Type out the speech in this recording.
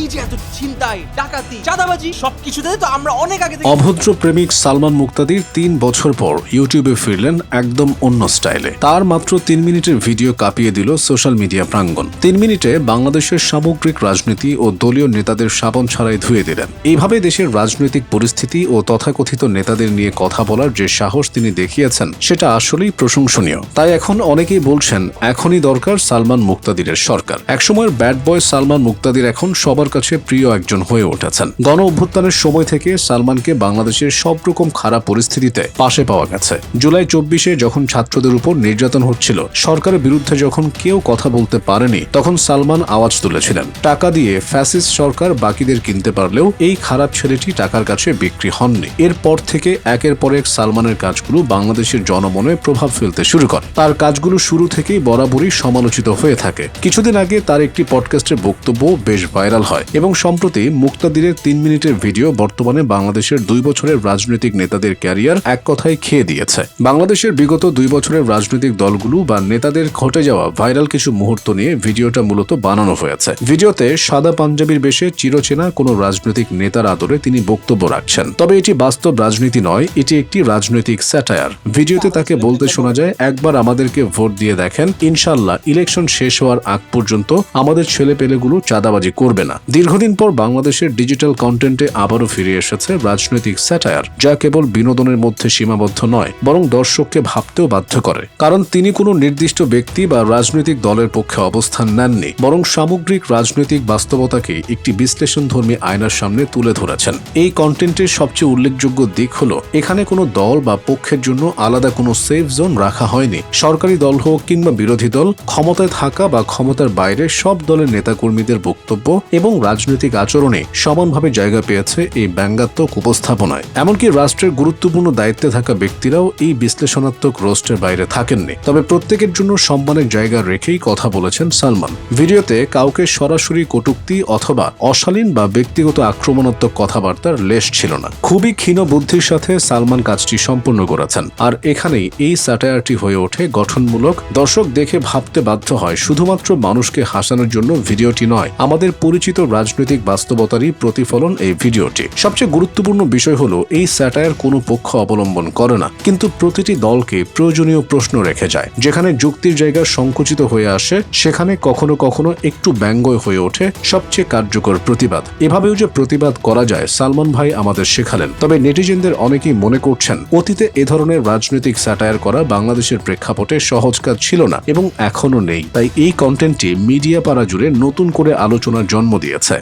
এই যে এত ছিনতাই, ডাকাতি, চাঁদাবাজি, সবকিছুতে তো আমরা অনেক আগে অভদ্র প্রেমিক সালমান মুক্তাদির তিন বছর পর ইউটিউবে ফিরলেন একদম অন্য স্টাইলে। তার মাত্র তিন মিনিটের ভিডিও কাঁপিয়ে দিল সোশ্যাল মিডিয়া প্রাঙ্গণ। তিন মিনিটে বাংলাদেশের সামগ্রিক রাজনীতি ও দলীয় নেতাদের সাবন ছাড়াই ধুয়ে দিলেন। এইভাবে দেশের রাজনৈতিক পরিস্থিতি ও তথাকথিত নেতাদের নিয়ে কথা বলার যে সাহস তিনি দেখিয়েছেন, সেটা আসলেই প্রশংসনীয়। তাই এখন অনেকেই বলছেন, এখনই দরকার সালমান মুক্তাদিরের সরকার। একসময়ের ব্যাড বয় সালমান মুক্তাদির এখন সবার কাছে প্রিয় একজন হয়ে উঠেছেন। গণ অভ্যুত্থানের সময় থেকে সালমানকে বাংলাদেশের সব রকম খারাপ পরিস্থিতিতে পাশে পাওয়া গেছে। জুলাই চব্বিশে যখন ছাত্রদের উপর নির্যাতন হচ্ছিল, সরকারের বিরুদ্ধে যখন কেউ কথা বলতে পারেনি, তখন সালমান আওয়াজ তুলেছিলেন। টাকা দিয়ে ফ্যাসিস্ট সরকার বাকিদের কিনতে পারলেও এই খারাপ ছেলেটি টাকার কাছে বিক্রি হননি। এরপর থেকে একের পর এক সালমানের কাজগুলো বাংলাদেশের জনমনে প্রভাব ফেলতে শুরু করে। তার কাজগুলো শুরু থেকেই বরাবরই সমালোচিত হয়ে থাকে। কিছুদিন আগে তার একটি পডকাস্টের বক্তব্য বেশ ভাইরাল হয়। এবং সম্প্রতি মুক্তাদিরের তিন মিনিটের ভিডিও বর্তমানে বাংলাদেশের দুই বছরের রাজনৈতিক নেতাদের ক্যারিয়ার এক কথায় খেয়ে দিয়েছে। বাংলাদেশের বিগত দুই বছরের রাজনৈতিক দলগুলো বা নেতাদের ঘটে যাওয়া ভাইরাল কিছু মুহূর্ত নিয়ে ভিডিওটা মূলত বানানো হয়েছে। ভিডিওতে সাদা পাঞ্জাবির বেশে চিরচেনা কোনো রাজনৈতিক নেতার আদরে তিনি বক্তব্য রাখছেন। তবে এটি বাস্তব রাজনীতি নয়, এটি একটি রাজনৈতিক স্যাটায়ার। ভিডিওতে তাকে বলতে শোনা যায়, একবার আমাদেরকে ভোট দিয়ে দেখেন, ইনশাল্লাহ ইলেকশন শেষ হওয়ার আগ পর্যন্ত আমাদের ছেলে পেলেগুলো চাঁদাবাজি করবে না। দীর্ঘদিন পর বাংলাদেশের ডিজিটাল কন্টেন্টে আবারও ফিরে এসেছে রাজনৈতিক স্যাটায়ার যা কেবল বিনোদনের মধ্যে সীমাবদ্ধ নয়, বরং দর্শককে ভাবতেও বাধ্য করে। কারণ তিনি কোনো নির্দিষ্ট ব্যক্তি বা রাজনৈতিক দলের পক্ষে অবস্থান নেননি, বরং সামগ্রিক রাজনৈতিক বাস্তবতাকে একটি বিশ্লেষণধর্মী আয়নার সামনে তুলে ধরেছেন। এই কন্টেন্টের সবচেয়ে উল্লেখযোগ্য দিক হলো, এখানে কোনো দল বা পক্ষের জন্য আলাদা কোনো সেফ জোন রাখা হয়নি। সরকারি দল হোক কিংবা বিরোধী দল, ক্ষমতায় থাকা বা ক্ষমতার বাইরে সব দলের নেতাকর্মীদের বক্তব্য এবং রাজনৈতিক আচরণে সমানভাবে জায়গা পেয়েছে এই ব্যঙ্গাত্মক উপস্থাপনায়। এমনকি রাষ্ট্রের গুরুত্বপূর্ণ দায়িত্বে থাকা ব্যক্তিরাও এই বিশ্লেষণাত্মক রোস্টের বাইরে থাকেননি। তবে প্রত্যেকের জন্য সম্মানের জায়গা রেখেই কথা বলেছেন সালমান। ভিডিওতে কাউকে সরাসরি কটুক্তি অথবা অশালীন বা ব্যক্তিগত আক্রমণাত্মক কথাবার্তার লেশ ছিল না। খুবই ক্ষীণ বুদ্ধির সাথে সালমান কাজটি সম্পূর্ণ করেছেন। আর এখানেই এই স্যাটায়ারটি হয়ে ওঠে গঠনমূলক। দর্শক দেখে ভাবতে বাধ্য হয়, শুধুমাত্র মানুষকে হাসানোর জন্য ভিডিওটি নয়, আমাদের পরিচিত রাজনৈতিক বাস্তবতারই প্রতিফলন এই ভিডিওটি। সবচেয়ে গুরুত্বপূর্ণ বিষয় হলো, এই স্যাটায়ার কোনো পক্ষ অবলম্বন করে না। কিন্তু প্রতিটি দলকে প্রয়োজনীয় প্রশ্ন রেখে যায়। যেখানে যুক্তির জায়গা সংকুচিত হয়ে আসে, সেখানে কখনো কখনো একটু ব্যঙ্গয় হয়ে ওঠে সবচেয়ে কার্যকর প্রতিবাদ। এভাবেও যে প্রতিবাদ করা যায়, সালমান ভাই আমাদের শেখালেন। তবে নেটিজেনদের অনেকেই মনে করছেন, অতীতে এ ধরনের রাজনৈতিক স্যাটায়ার করা বাংলাদেশের প্রেক্ষাপটে সহজ কাজ ছিল না এবং এখনও নেই। তাই এই কন্টেন্টটি মিডিয়া পাড়া জুড়ে নতুন করে আলোচনার জন্ম দিয়েছে